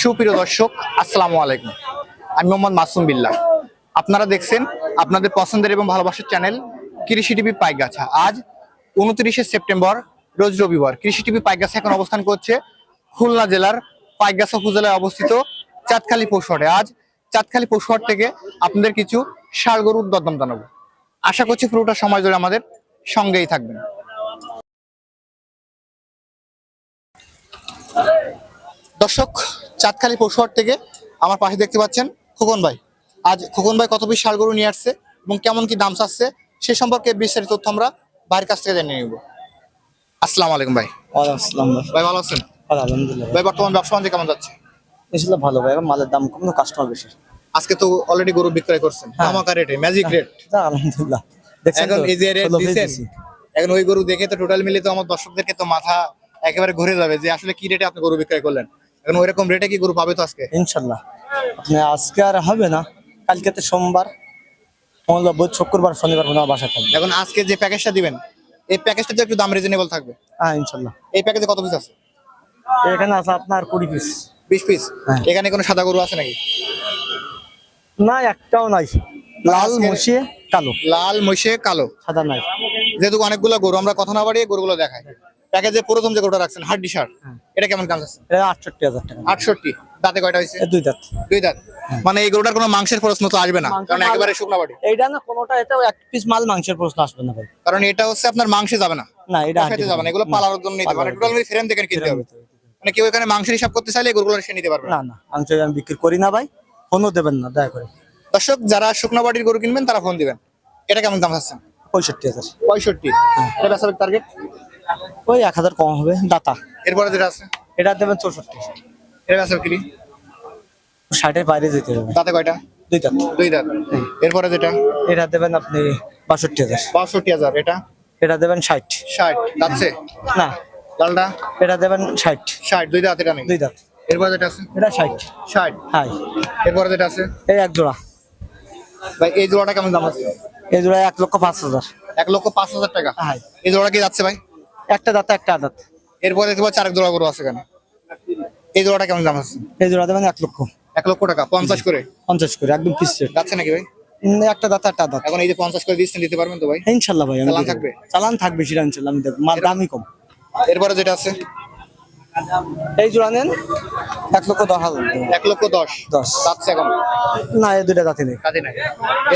সুপ্রিয় দর্শক, আসসালামু আলাইকুম। আমি মোহাম্মদ মাসুম বিল্লাহ। আপনারা দেখছেন আপনাদের পছন্দের এবং ভালোবাসার চ্যানেল কৃষি টিভি পাইগাছা। আজ উনত্রিশে সেপ্টেম্বর, রোজ রবিবার। কৃষি টিভি পাইগাছা এখন অবস্থান করছে খুলনা জেলার পাইগাছা উপজেলায় অবস্থিত চাঁদখালি পৌষহাটে আজ চাঁদখালি পৌষহাট থেকে আপনাদের কিছু ষাড় গরুর দরদাম জানাব। আশা করছি পুরোটা সময় ধরে আমাদের সঙ্গেই থাকবেন। দর্শক চাঁদখালি পৌষহাট থেকে আমার পাশে দেখতে পাচ্ছেন খোকন ভাই। আজ খোকন ভাই কত পিস গরু নিয়ে আসছে এবং কেমন কি দাম চাচ্ছে সে সম্পর্কে বিস্তারিত তথ্য আমরা ভাইয়ের কাছ থেকে জেনে নিব। আসসালামু আলাইকুম ভাই। ভাই। ভালো আছেন? আলহামদুলিল্লাহ। ভাই বর্তমান ব্যবসা বাণিজ্য কেমন যাচ্ছে? ভালো ভাই মালের দাম কম কাস্টমার বেশি। আজকে তো অলরেডি গরু বিক্রয় করছেন হ্যাঁ। ধামাকা রেটে ম্যাজিক রেট আলহামদুলিল্লাহ। এখন এই যে রেট ষোলো পিস দিচ্ছেন দিছি। এখন ওই গরু দেখে তো টোটাল মিলে তো আমার দর্শকদেরকে তো মাথা একেবারে ঘুরে যাবে যে আসলে কি রেটে আপনি গরু বিক্রয় করলেন। এখন ওইরকম রেটে কি গরু পাবে তো আজকে? ইনশাল্লাহ। আপনি আজকে আর হবে না কালকে তো সোমবার মঙ্গলবার বুধ শুক্রবার শনিবার কোনো বাসা থাকবে। এখন আজকে যে প্যাকেজটা দিবেন এই প্যাকেজটা তো একটু দাম রিজনেবল থাকবে? হ্যাঁ ইনশাল্লাহ। এই প্যাকেজে কত পিস আছে? এখানে আছে আপনার কুড়ি পিস বিশ পিস হ্যাঁ। এখানে কোনো সাদা গরু আছে নাকি? না একটাও নাই। লাল মুছিয়ে কালো। লাল মহিষে কালো। সাদা নাই। যেহেতু অনেকগুলো গরু আমরা কথা না বাড়িয়ে গরুগুলো দেখাই। প্যাকেজে প্রথম যে গরুটা রাখছেন। হাড্ডি সার হ্যাঁ। এটা কেমন দাম আছে এটা আটষট্টি হাজার টাকা। আটষট্টি। দাঁতে কয়টা হয়েছে? দুই দাঁত। দুই দাঁত। মানে এই গরুটার কোনো মাংসের প্রশ্ন তো আসবে না? কারণ একেবারে শুকনা বাড়ি এইটা না কোনোটা এটাও এক পিস মাল মাংসের প্রশ্ন আসবে না ভাই। কারণ এটা হচ্ছে আপনার মাংসে যাবে না। না এটা খাইতে যাবে না। এগুলো পালার জন্য নিতে মানে টোটাল ফ্রেম দেখে কিনতে হবে। মানে কেউ এখানে মাংসের হিসাব করতে চাইলে গরুগুলো সে নিতে পারবে না। না মাংস আমি বিক্রি করি না ভাই। ফোনও দেবেন না দয়া করে। দর্শক যারা শুকনো বাড়ির গরু কিনবেন তারা ফোন দিবেন। এটা কেমন দাম আছে পঁয়ষট্টি হাজার। পঁয়ষট্টি। এটা বেসাবেক টার্গেট ওই এক হাজার কম হবে দাতা। এরপরে যেটা আছে? এটা দেবেন চৌষট্টি। এটা আছে কিনি? ষাটের বাইরে যেতে হবে। দাঁতে কয়টা? দুই দাঁত। দুই দাঁত। এরপরে যেটা? এটা দেবেন আপনি বাষট্টি হাজার। বাষট্টি হাজার। এটা? এটা দেবেন ষাট। ষাট। দাঁতছে না। লালটা? এটা দেবেন ষাট। ষাট। দুই দাঁত এটা নেই? দুই দাঁত। এরপরে যেটা আছে? এটা ষাট। ষাট। হাই এরপরে যেটা আছে? এই এক জোড়া। ভাই এই জোড়াটা কেমন দাম আছে? এই জোড়া এক লক্ষ পাঁচ হাজার। এক লক্ষ পাঁচ হাজার টাকা। হাই এই জোড়া কি যাচ্ছে ভাই? একটা দাঁত একটা আদাত। এরপরে দেখতে পাচ্ছি আরেক জোড়া গরু আছে এখানে। এই জোড়াটা কেমন দাম আছে? এই জোড়া দেবেন এক লক্ষ। এক লক্ষ টাকা পঞ্চাশ করে? পঞ্চাশ করে একদম পিস রেট যাচ্ছে নাকি ভাই? একটা দাঁত একটা এখন এই যে পঞ্চাশ করে দিচ্ছেন দিতে পারবেন তো ভাই? ইনশাল্লাহ ভাই চালান থাকবে? চালান থাকবে সেটা ইনশাল্লাহ আমি দেবো। মাল দামই কম। এরপরে যেটা আছে? এই জোড়া নেন। এক লক্ষ দশ হাজার। এক লক্ষ দশ। দশ। যাচ্ছে এখন? না এই দুইটা দাঁতে নেই। কাজে নাই।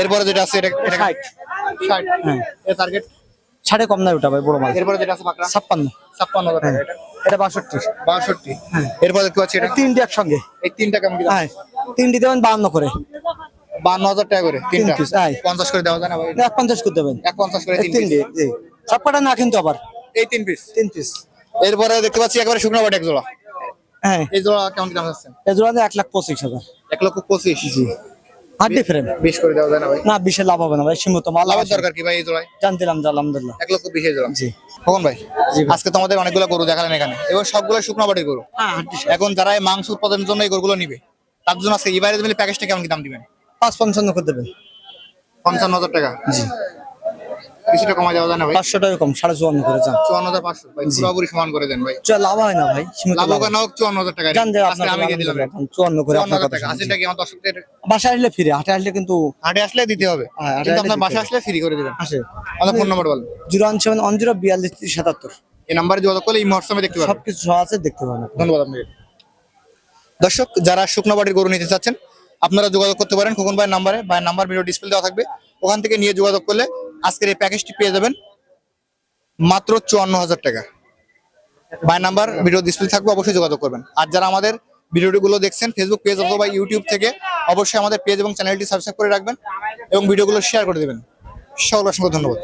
এরপরে যেটা আছে এটা এটা ষাট। ষাট। হ্যাঁ। টার্গেট সাড়ে কম নাই ওটা ভাই বড় মাল এরপরে যেটা আছে ছাপ্পান্ন। ছাপ্পান্ন হাজার টাকা এটা। এটা বাষট্টি। বাষট্টি। এরপরে দেখতে পাচ্ছি এটা? তিনটে একসঙ্গে। এই তিনটা কেমন কি? হ্যাঁ তিনটি দেবেন বাহান্ন করে। বান্ন হাজার টাকা করে তিনটা? আয়। পঞ্চাশ করে দেওয়া যায় না ভাই? এটা এক পঞ্চাশ করে দেবেন। এক পঞ্চাশ করে তিন তিনটি। জি। সবকটা না কিন্তু আবার। এই তিন পিস তিন পিস এরপরে দেখতে পাচ্ছি একবারে শুকনো বাটি এক জোড়া। হ্যাঁ। এই জোড়া কেমন কি দাম আছে এই জোড়া দিয়ে এক লাখ পঁচিশ হাজার। এক লক্ষ পঁচিশ। জি। হাড্ডি ফ্রেম বিশ করে দেওয়া যায় না ভাই? না বিশে লাভ হবে না ভাই সীমিত মাল লাভের দরকার কি ভাই এই জোড়ায়? জান দিলাম যা আলহামদুলিল্লাহ। এক লক্ষ বিশ জোড়া জি। ভাই। আজকে তোমাদের অনেকগুলো গরু দেখালেন এখানে। এবার সবগুলো শুকনো বাটির গরু। হ্যাঁ এখন যারা এই মাংস উৎপাদনের জন্য এই গরুগুলো নিবে তার জন্য আজকে মিলে প্যাকেজটা কেমন কি দাম দিবেন? পাঁচ পঞ্চান্ন করে দেবেন। পঞ্চান্ন হাজার টাকা। জি। কিছুটা কমা যাওয়া যায় না ভাই? পাঁচশো টাকা কম সাড়ে চুয়ান্ন করে যান। চুয়ান্ন হাজার পাঁচশো। ভাই পুরোপুরি সমান করে দেন ভাই। লাভ হয় না ভাই লাভ হোক না হোক চুয়ান্ন হাজার টাকা জান আপনার আমি দিলাম। চুয়ান্ন করে আপনার টাকা। আমার দর্শকদের? বাসায় আসলে ফিরে হাটে আসলে কিন্তু হাটে আসলে দিতে হবে। হ্যাঁ, কিন্তু আপনার বাসা আসলে ফ্রি করে দিবেন। আসে। আমাদের ফোন নম্বর বলেন। Zero one seven one zero বিয়াল্লিশ সাতাত্তর। এই নাম্বারে যোগাযোগ করলে এই হোয়াটসঅ্যাপে দেখতে পারবেন সবকিছু সহ আছে দেখতে পাবেন ধন্যবাদ আপনাকে। দর্শক যারা শুকনো বাড়ির গরু নিতে চাচ্ছেন আপনারা যোগাযোগ করতে পারেন খোকন ভাইয়ের নাম্বারে ভাইয়ের নাম্বার ভিডিও ডিসপ্লে দেওয়া থাকবে। ওখান থেকে নিয়ে যোগাযোগ করলে আজকের এই প্যাকেজটি পেয়ে যাবেন মাত্র চুয়ান্ন হাজার টাকা। বাই নাম্বার ভিডিও ডিসপ্লে থাকবে, অবশ্যই যোগাযোগ করবেন। আর যারা আমাদের ভিডিওগুলো দেখছেন ফেসবুক পেজ অথবা ইউটিউব থেকে, অবশ্যই আমাদের পেজ এবং চ্যানেলটি সাবস্ক্রাইব করে রাখবেন এবং ভিডিওগুলো শেয়ার করে দেবেন। সকল অসংখ্য ধন্যবাদ।